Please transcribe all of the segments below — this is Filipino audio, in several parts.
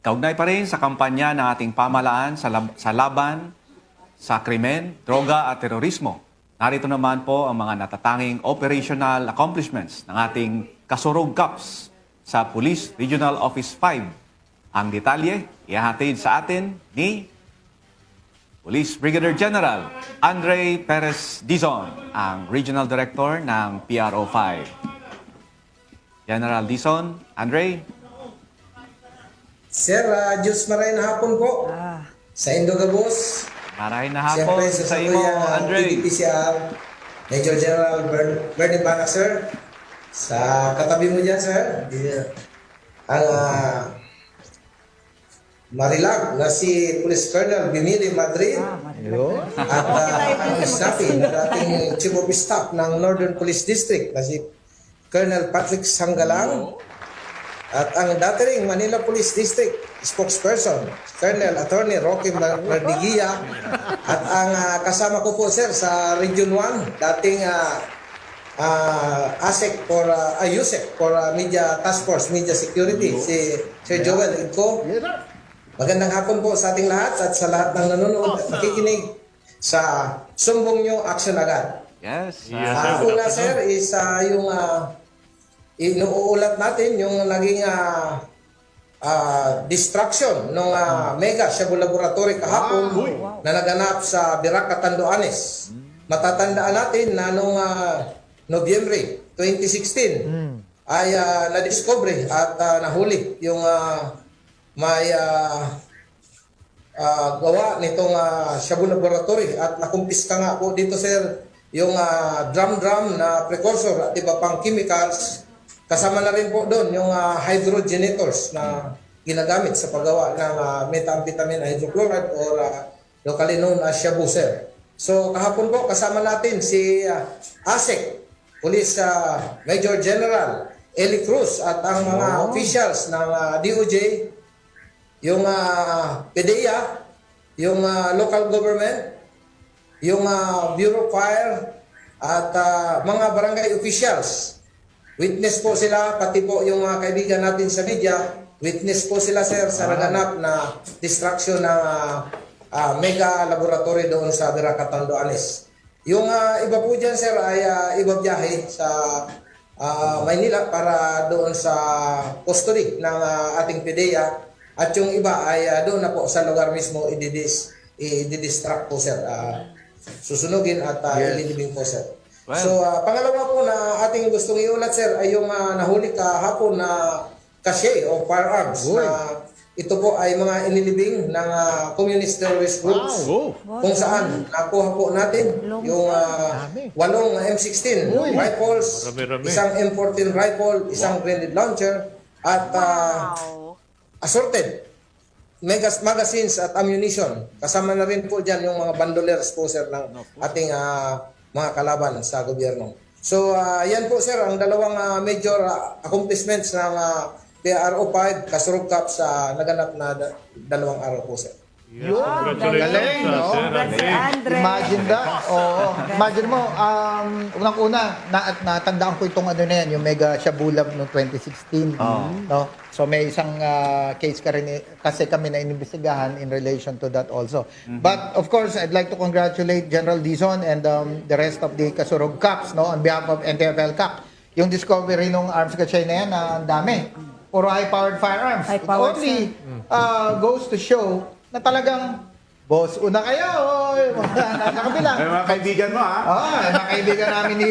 Kaugnay pa rin sa kampanya ng ating pamalaan sa, lab- sa laban sa krimen, droga at terorismo. Narito naman po ang mga natatanging operational accomplishments ng ating Kasurog Cups sa Police Regional Office 5. Ang detalye, ihahatid sa atin ni Police Brigadier General Andre Perez Dizon, ang Regional Director ng PRO 5. General Dizon, Andre, Sir, uh, Diyos maray na hapon po. Sa Indogabos. marahin na hapon Siyempre, sa imo, Kuya Andre. PDPCR, Major General Bern Bernie Banak, sir. Sa katabi mo dyan, sir. Yeah. Ang uh, Marilag na si Police Colonel Bimili Madrid. At uh, ang Snappy na dating Chief of Staff ng Northern Police District na si Colonel Patrick Sanggalang. At ang dating Manila Police District spokesperson, Colonel Attorney Rocky Mardigia. At ang ah, kasama ko po sir sa Region 1, dating uh, ASEC for uh, AUSEC for ah, Media Task Force Media Security, si Sir Joel Igco. Magandang hapon po sa ating lahat at sa lahat ng nanonood at nakikinig sa Sumbong Nyo Action Agad. Yes. Yes, ah, Ang una sir is ah, yung uh, inuulat natin yung naging ah, ah, distraction ng ah, Mega Shabu Laboratory kahapon na naganap sa Biraca, Tanduanes. Matatandaan natin na noong ah, Nobyembre 2016 ay ah, na-discover at ah, nahuli yung ah, may ah, ah, gawa nitong uh, Shabu Laboratory. At nakumpiska nga po dito sir yung ah, drum-drum na precursor at iba pang chemicals kasama na rin po doon yung ah, hydrogenators na ginagamit sa paggawa ng ah, methamphetamine hydrochloride or ah, locally known as Shabu sir. So kahapon po kasama natin si ah, ASEC, Police ah, Major General Eli Cruz at ang mga officials ng ah, DOJ yung uh, PDEA, yung ah, local government, yung ah, Bureau of Fire, at ah, mga barangay officials. Witness po sila, pati po yung mga kaibigan natin sa media, witness po sila sir sa naganap na distraction ng ah, ah, mega laboratory doon sa Veraca, Tanduanes. Yung ah, iba po dyan sir ay ah, iba biyahe sa ah, Maynila para doon sa custody ng ah, ating PDEA at yung iba ay ah, doon na po sa lugar mismo ididis, i-distract po sir. Ah, susunugin at uh, ililibing po sir. Well. So ah, pangalawa po na ating gustong iulat sir ay yung ah, nahuli kahapon na cache o firearms na ito po ay mga inilibing ng ah, communist terrorist groups. Kung saan nakuha po natin yung ah, walong M16 rifles, Marami-rami. isang M14 rifle, isang grenade launcher at ah, assorted megas magazines at ammunition. Kasama na rin po dyan yung mga bandoliers po sir ng ating ah, mga kalaban sa gobyerno. So ah, yan po sir ang dalawang ah, major ah, accomplishments ng uh, PRO 5 Kasurog Cup sa naganap na da- dalawang araw po sir. Yes, congratulations Galing, no? Congrats, Andre. Andre. Imagine that. Oo. Imagine mo, um, unang-una, na, at natandaan ko itong ano na yan, yung Mega Shabulab noong 2016. No? So may isang ah, case ka rin, eh, kasi kami na inimbestigahan in relation to that also. But of course, I'd like to congratulate General Dizon and um, the rest of the Kasurog Cups no, on behalf of NTFL Cup. Yung discovery ng arms cache na yan, na ang dami. Puro high-powered firearms. High-powered, It only uh, goes to show na talagang Boss, una kayo! Oy, kabila. Ay, mga kaibigan mo, ha? Ah, mga kaibigan namin ni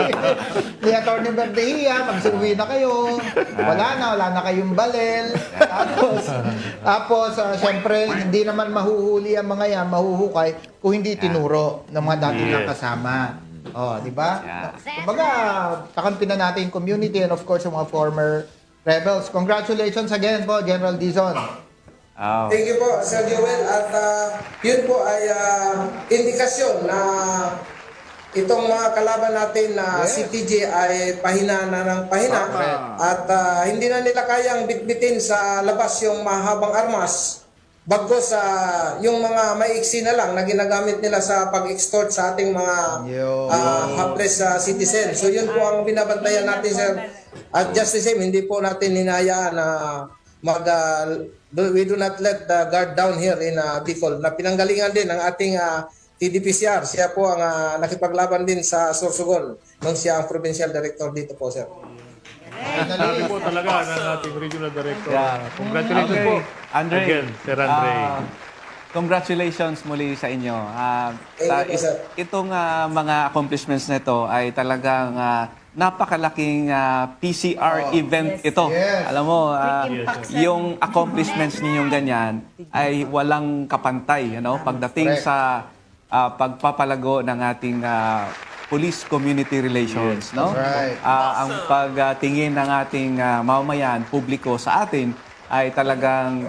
ni Atty. Berdehia, pag sinuwi na kayo, wala na, wala na kayong balel. Tapos, tapos uh, syempre, hindi naman mahuhuli ang mga yan, mahuhukay, kung hindi tinuro ng mga dating Yes. nakasama. Oh, di ba? Yeah. Kumbaga, kakampi na natin yung community and of course, yung mga former rebels. Congratulations again po, General Dizon. Oh. Thank you po Sir Joel at ah, yun po ay ah, indikasyon na itong mga kalaban natin na si TJ ay pahina na ng pahina at ah, hindi na nila kayang bitbitin sa labas yung mahabang armas bagos sa yung mga maiksi na lang na ginagamit nila sa pag-extort sa ating mga Yo. ah, hapless ah, citizen. So yun po ang binabantayan natin sir. At just the same, hindi po natin hinayaan na mag ah, do- we do not let the guard down here in uh, Bicol na pinanggalingan din ng ating ah, TDPCR. Siya po ang ah, nakipaglaban din sa Sorsogon nung siya ang provincial director dito po, sir. Sabi po talaga ng ating regional director. Yeah. Congratulations Okay. po. Andre, Again, Sir Andre. ah, congratulations muli sa inyo. Ah, Thank sa- you sir. itong ah, mga accomplishments nito ay talagang ah, napakalaking ah, PCR event ito. Yes. Alam mo, ah, yung accomplishments ninyong ganyan ay walang kapantay ano pagdating Correct. sa ah, pagpapalago ng ating ah, police community relations, no? That's right. Ah, ang pagtingin ng ating ah, mamamayan, publiko sa atin ay talagang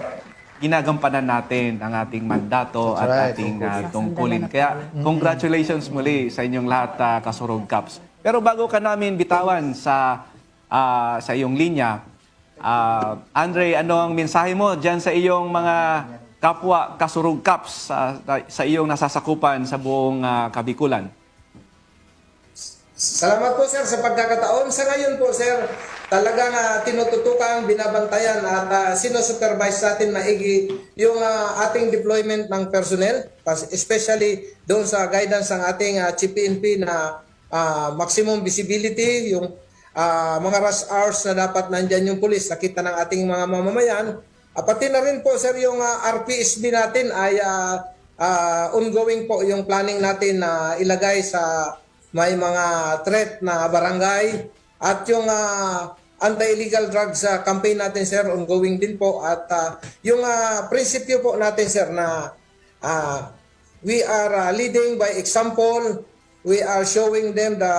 ginagampanan natin ang ating mandato That's at right. ating ah, tungkulin. Kaya congratulations muli sa inyong lahat ah, Kasurog Caps. Pero bago ka namin bitawan sa ah, sa iyong linya, ah, Andre, ano ang mensahe mo diyan sa iyong mga kapwa Kasurog Caps sa, sa iyong nasasakupan sa buong ah, Kabikulan? Salamat po sir sa pagkakataon. Sa ngayon po sir, talagang uh, tinututukan, binabantayan at uh, sinusupervise natin maigi yung ah, ating deployment ng personnel, especially doon sa guidance ng ating uh, CPNP na ah, maximum visibility, yung ah, mga rush hours na dapat nandyan yung pulis, nakita ng ating mga mamamayan. Ah, pati na rin po sir yung ah, RPSB natin ay ah, ah, ongoing po yung planning natin na ilagay sa may mga threat na barangay. At yung ah, anti-illegal drugs ah, campaign natin sir ongoing din po. At ah, yung ah, prinsipyo po natin sir na ah, we are ah, leading by example we are showing them the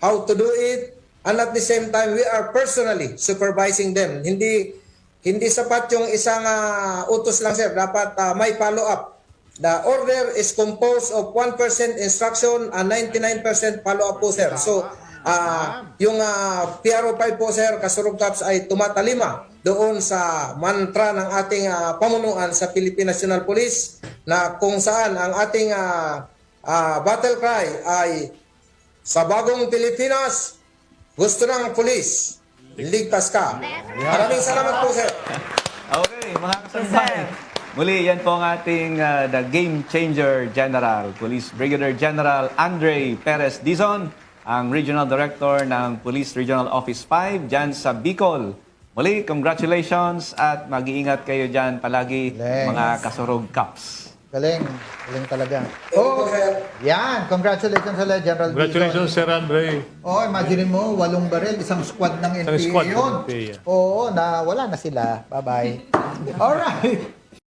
how to do it and at the same time we are personally supervising them. Hindi hindi sapat yung isang ah, utos lang sir. Dapat ah, may follow up The order is composed of 1% instruction and 99% follow-up po, sir. So, ah yung ah, PRO5 po, sir, Kasurog Caps ay tumatalima doon sa mantra ng ating ah, pamunuan sa Philippine National Police na kung saan ang ating ah, ah, battle cry ay sa bagong Pilipinas, gusto ng police, ligtas ka. Maraming salamat po, sir. Okay, mga kasambahay. Muli, yan po ang ating uh, the Game Changer General, Police Brigadier General Andre Perez Dizon, ang Regional Director ng Police Regional Office 5 dyan sa Bicol. Muli, congratulations at mag-iingat kayo dyan palagi Thanks. mga kasurog caps. Galing. Galing talaga. Oh, sir. yan. Congratulations sa General Congratulations, Sir Andre. Oh, imagine mo, walong baril, isang squad ng NPA Isang squad ng yun. NPA, yeah. Oo, na wala na sila. Bye-bye. Alright.